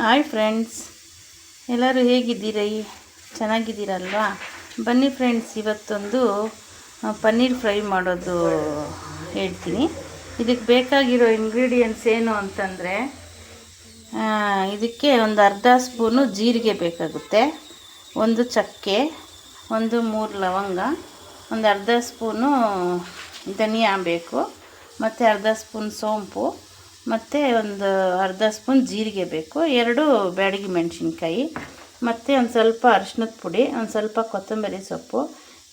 Hi friends ಎಲ್ಲರೂ ಹೇಗಿದ್ದೀರಿ? ಚೆನ್ನಾಗಿದ್ದೀರಲ್ವಾ? ಬನ್ನಿ ಫ್ರೆಂಡ್ಸ್ ಇವತ್ತೊಂದು ಪನ್ನೀರ್ ಫ್ರೈ ಮಾಡೋದು ಹೇಳ್ತೀನಿ. ಇದಕ್ಕೆ ಬೇಕಾಗಿರೋ ಇಂಗ್ರೀಡಿಯೆಂಟ್ಸ್ ಏನು ಅಂತಂದರೆ ಇದಕ್ಕೆ ಒಂದು ಅರ್ಧ ಸ್ಪೂನು ಜೀರಿಗೆ ಬೇಕಾಗುತ್ತೆ, ಒಂದು ಚಕ್ಕೆ, ಒಂದು ಮೂರು ಲವಂಗ, ಒಂದು ಅರ್ಧ ಸ್ಪೂನು ಧನಿಯಾ ಬೇಕು, ಮತ್ತು ಅರ್ಧ ಸ್ಪೂನ್ ಸೋಂಪು ಮತ್ತು ಒಂದು ಅರ್ಧ ಸ್ಪೂನ್ ಜೀರಿಗೆ ಬೇಕು, ಎರಡು ಬ್ಯಾಡಗಿ ಮೆಣಸಿನ್ಕಾಯಿ, ಮತ್ತು ಒಂದು ಸ್ವಲ್ಪ ಅರಿಶಿನದ ಪುಡಿ, ಒಂದು ಸ್ವಲ್ಪ ಕೊತ್ತಂಬರಿ ಸೊಪ್ಪು.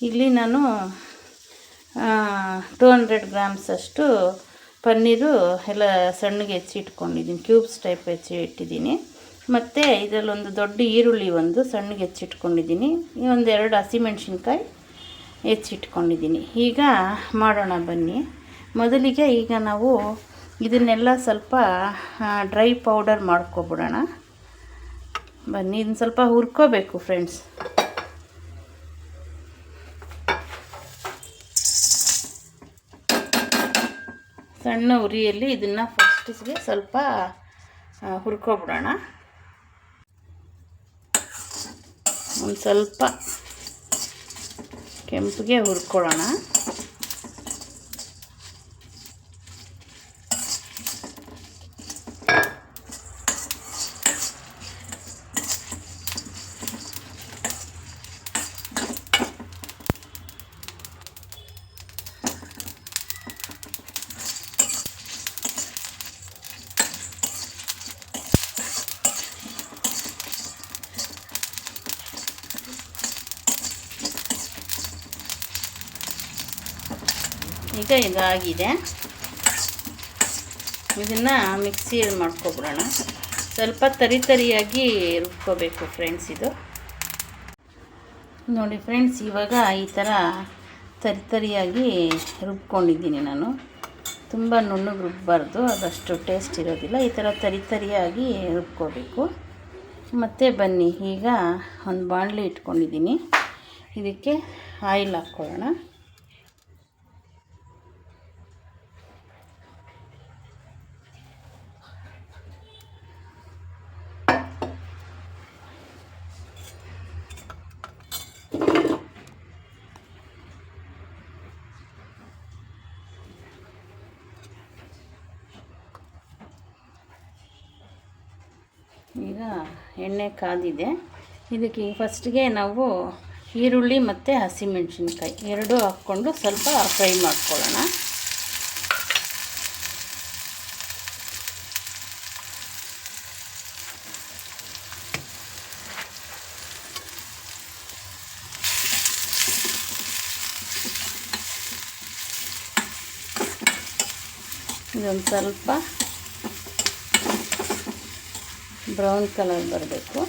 ಇಲ್ಲಿ ನಾನು ಟೂ ಹಂಡ್ರೆಡ್ ಗ್ರಾಮ್ಸ್ ಅಷ್ಟು ಪನ್ನೀರು ಎಲ್ಲ ಸಣ್ಣಗೆ ಹೆಚ್ಚಿ ಇಟ್ಕೊಂಡಿದ್ದೀನಿ, ಕ್ಯೂಬ್ಸ್ ಟೈಪ್ ಹೆಚ್ಚಿ ಇಟ್ಟಿದ್ದೀನಿ. ಮತ್ತು ಇದರಲ್ಲೊಂದು ದೊಡ್ಡ ಈರುಳ್ಳಿ ಒಂದು ಸಣ್ಣಗೆ ಹೆಚ್ಚಿಟ್ಕೊಂಡಿದ್ದೀನಿ ಒಂದು ಎರಡು ಹಸಿಮೆಣ್ಸಿನ್ಕಾಯಿ ಹೆಚ್ಚಿಟ್ಕೊಂಡಿದ್ದೀನಿ ಈಗ ಮಾಡೋಣ ಬನ್ನಿ. ಮೊದಲಿಗೆ ಈಗ ನಾವು ಇದನ್ನೆಲ್ಲ ಸ್ವಲ್ಪ ಡ್ರೈ ಪೌಡರ್ ಮಾಡ್ಕೊಬಿಡೋಣ. ಬನ್ನಿ, ಇದನ್ನ ಸ್ವಲ್ಪ ಹುರ್ಕೋಬೇಕು ಫ್ರೆಂಡ್ಸ್ ಸಣ್ಣ ಉರಿಯಲ್ಲಿ ಇದನ್ನು ಫಸ್ಟಿಗೆ ಸ್ವಲ್ಪ ಹುರ್ಕೊಬಿಡೋಣ. ಒಂದು ಸ್ವಲ್ಪ ಕೆಂಪಿಗೆ ಹುರ್ಕೊಳ್ಳೋಣ. ಈಗ ಇದಾಗಿದೆ. ಇದನ್ನು ಮಿಕ್ಸಿಯಲ್ಲಿ ಮಾಡ್ಕೊಬಿಡೋಣ. ಸ್ವಲ್ಪ ತರಿ ತರಿಯಾಗಿ ರುಬ್ಕೋಬೇಕು ಫ್ರೆಂಡ್ಸ್ ಇದು. ನೋಡಿ ಫ್ರೆಂಡ್ಸ್ ಇವಾಗ ಈ ಥರ ತರಿ ತರಿಯಾಗಿ ರುಬ್ಕೊಂಡಿದ್ದೀನಿ ನಾನು. ತುಂಬ ನುಣ್ಣಗೆ ರುಬ್ಬಾರ್ದು, ಅದಷ್ಟು ಟೇಸ್ಟ್ ಇರೋದಿಲ್ಲ. ಈ ಥರ ತರಿ ತರಿಯಾಗಿ ರುಬ್ಕೋಬೇಕು. ಮತ್ತು ಬನ್ನಿ, ಈಗ ಒಂದು ಬಾಣಲಿ ಇಟ್ಕೊಂಡಿದ್ದೀನಿ. ಇದಕ್ಕೆ ಆಯಿಲ್ ಹಾಕ್ಕೊಳ್ಳೋಣ. ಈಗ ಎಣ್ಣೆ ಕಾದಿದೆ. ಇದಕ್ಕೆ ಫಸ್ಟ್ಗೆ ನಾವು ಈರುಳ್ಳಿ ಮತ್ತು ಹಸಿಮೆಣಸಿನ್ಕಾಯಿ ಎರಡೂ ಹಾಕ್ಕೊಂಡು ಸ್ವಲ್ಪ ಫ್ರೈ ಮಾಡ್ಕೊಳ್ಳೋಣ. ಇದೊಂದು ಸ್ವಲ್ಪ ಬ್ರೌನ್ ಕಲರ್ ಬರಬೇಕು.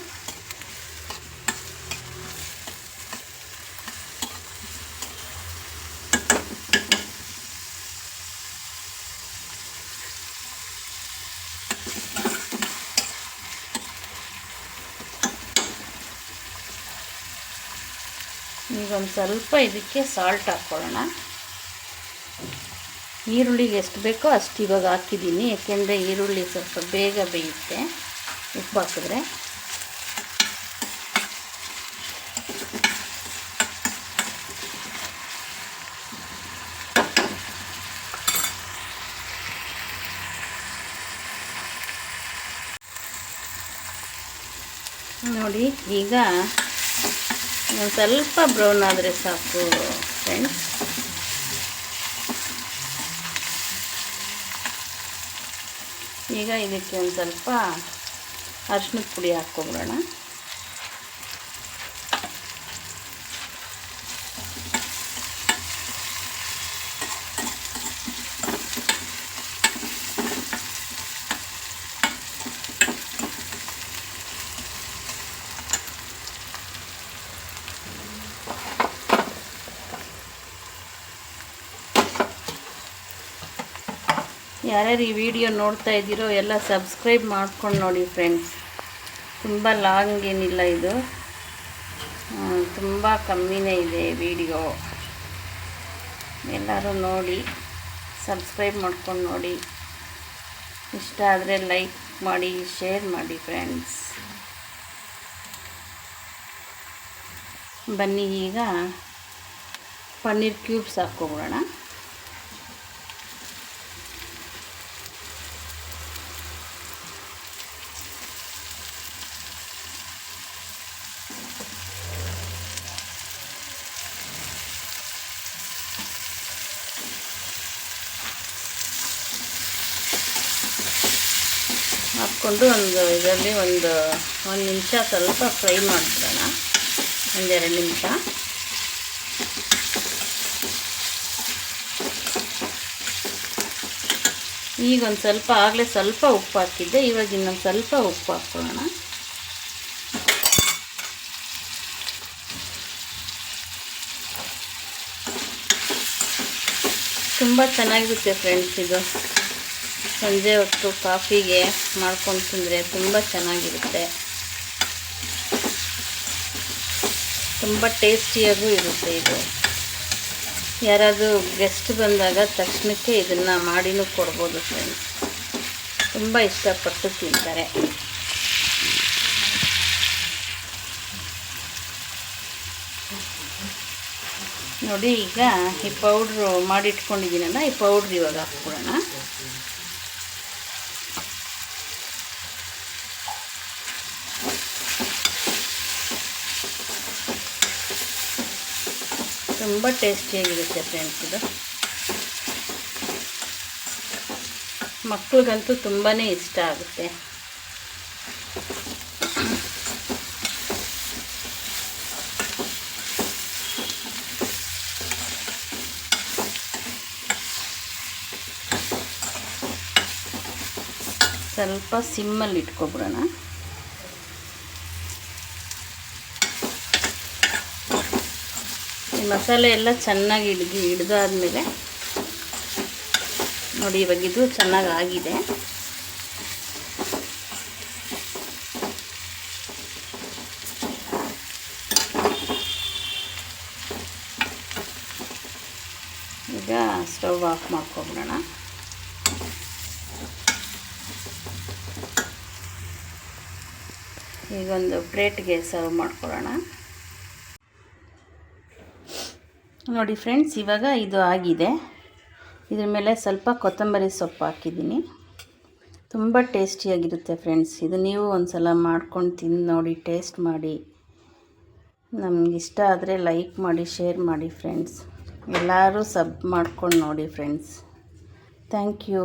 ಈಗ ಒಂದು ಸ್ವಲ್ಪ ಇದಕ್ಕೆ ಸಾಲ್ಟ್ ಹಾಕ್ಕೊಳ್ಳೋಣ ಈರುಳ್ಳಿಗೆ ಎಷ್ಟು ಬೇಕೋ ಅಷ್ಟು ಇವಾಗ ಹಾಕಿದ್ದೀನಿ, ಯಾಕೆಂದರೆ ಈರುಳ್ಳಿ ಸ್ವಲ್ಪ ಬೇಗ ಬೇಯುತ್ತೆ. ಉಪ್ಪು ಹಾಕಿದ್ರೆ. ನೋಡಿ ಈಗ ಒಂದು ಸ್ವಲ್ಪ ಬ್ರೌನ್ ಆದರೆ ಸಾಕು ಫ್ರೆಂಡ್ಸ್ ಈಗ ಇದಕ್ಕೆ ಒಂದು ಸ್ವಲ್ಪ ಅರಿಶಿನದ ಪುಡಿ ಹಾಕ್ಕೊಬಿಡೋಣ. ಯಾರ್ಯಾರು ಈ ವಿಡಿಯೋ ನೋಡ್ತಾ ಇದ್ದೀರೋ ಎಲ್ಲ ಸಬ್ಸ್ಕ್ರೈಬ್ ಮಾಡ್ಕೊಂಡು ನೋಡಿ ಫ್ರೆಂಡ್ಸ್ ತುಂಬ ಲಾಂಗ್ ಏನಿಲ್ಲ ಇದು. ತುಂಬ ಕಮ್ಮಿನೇ ಇದೆ ವಿಡಿಯೋ ಎಲ್ಲರೂ ನೋಡಿ ಸಬ್ಸ್ಕ್ರೈಬ್ ಮಾಡ್ಕೊಂಡು ನೋಡಿ. ಇಷ್ಟ ಆದರೆ ಲೈಕ್ ಮಾಡಿ ಶೇರ್ ಮಾಡಿ ಫ್ರೆಂಡ್ಸ್ ಬನ್ನಿ ಈಗ, ಪನ್ನೀರ್ ಕ್ಯೂಬ್ಸ್ ಹಾಕ್ಕೊಬಿಡೋಣ. ಹಾಕ್ಕೊಂಡು ಒಂದು ಇದರಲ್ಲಿ ಒಂದು ಒಂದು ನಿಮಿಷ ಸ್ವಲ್ಪ ಫ್ರೈ ಮಾಡಿಬಿಡೋಣ. ಒಂದೆರಡು ನಿಮಿಷ. ಈಗ ಒಂದು ಸ್ವಲ್ಪ ಆಗಲೇ ಸ್ವಲ್ಪ ಉಪ್ಪು ಹಾಕಿದ್ದೆ, ಇವಾಗ ಇನ್ನೊಂದು ಸ್ವಲ್ಪ ಉಪ್ಪು ಹಾಕ್ಕೊಳ್ಳೋಣ. ತುಂಬ ಚೆನ್ನಾಗಿರುತ್ತೆ ಫ್ರೆಂಡ್ಸ್ ಇದು. ಸಂಜೆ ಹೊತ್ತು ಕಾಫಿಗೆ ಮಾಡ್ಕೊಂಡು ತಿಂದರೆ ತುಂಬ ಚೆನ್ನಾಗಿರುತ್ತೆ. ತುಂಬ ಟೇಸ್ಟಿಯಾಗೂ ಇರುತ್ತೆ ಇದು. ಯಾರಾದರೂ ಗೆಸ್ಟ್ ಬಂದಾಗ ತಕ್ಷಣಕ್ಕೆ ಇದನ್ನು ಮಾಡಿನೂ ಕೊಡ್ಬೋದು ಫ್ರೆಂಡ್ಸ್ ತುಂಬ ಇಷ್ಟಪಟ್ಟು ತಿಂತಾರೆ. ನೋಡಿ ಈಗ ಈ ಪೌಡ್ರು ಮಾಡಿಟ್ಕೊಂಡಿದ್ದೀನಲ್ಲ, ಈ ಪೌಡ್ರ್ ಇವಾಗ ಹಾಕ್ಬಿಡೋಣ. ತುಂಬ ಟೇಸ್ಟಿಯಾಗಿರುತ್ತೆ ಫ್ರೆಂಡ್ಸ್ ಇದು. ಮಕ್ಳಿಗಂತೂ ತುಂಬಾ ಇಷ್ಟ ಆಗುತ್ತೆ. ಸ್ವಲ್ಪ ಸಿಮ್ಮಲ್ಲಿ ಇಟ್ಕೊಬಿಡೋಣ. ಮಸಾಲೆ ಎಲ್ಲ ಚೆನ್ನಾಗಿ ಹಿಡ್ದು ಹಿಡ್ದಾದ್ಮೇಲೆ ನೋಡಿ ಇವಾಗ ಇದು ಚೆನ್ನಾಗಿ ಆಗಿದೆ ಈಗ ಸ್ಟವ್ ಆಫ್ ಮಾಡ್ಕೊಬಿಡೋಣ. ಈಗೊಂದು ಪ್ಲೇಟ್ಗೆ ಸರ್ವ್ ಮಾಡ್ಕೊಳ್ಳೋಣ. ನೋಡಿ ಫ್ರೆಂಡ್ಸ್, ಇವಾಗ ಇದು ಆಗಿದೆ. ಇದ್ರ ಮೇಲೆ ಸ್ವಲ್ಪ ಕೊತ್ತಂಬರಿ ಸೊಪ್ಪು ಹಾಕಿದ್ದೀನಿ. ತುಂಬ ಟೇಸ್ಟಿಯಾಗಿರುತ್ತೆ ಫ್ರೆಂಡ್ಸ್. ಇದು ನೀವು ಒಂದು ಸಲ ಮಾಡ್ಕೊಂಡು ತಿಂದು ನೋಡಿ, ಟೇಸ್ಟ್ ಮಾಡಿ. ನಮ್ಗೆ ಇಷ್ಟ ಆದರೆ ಲೈಕ್ ಮಾಡಿ, ಶೇರ್ ಮಾಡಿ ಫ್ರೆಂಡ್ಸ್. ಎಲ್ಲರೂ ಸಬ್ ಮಾಡ್ಕೊಂಡು ನೋಡಿ ಫ್ರೆಂಡ್ಸ್. Thank you.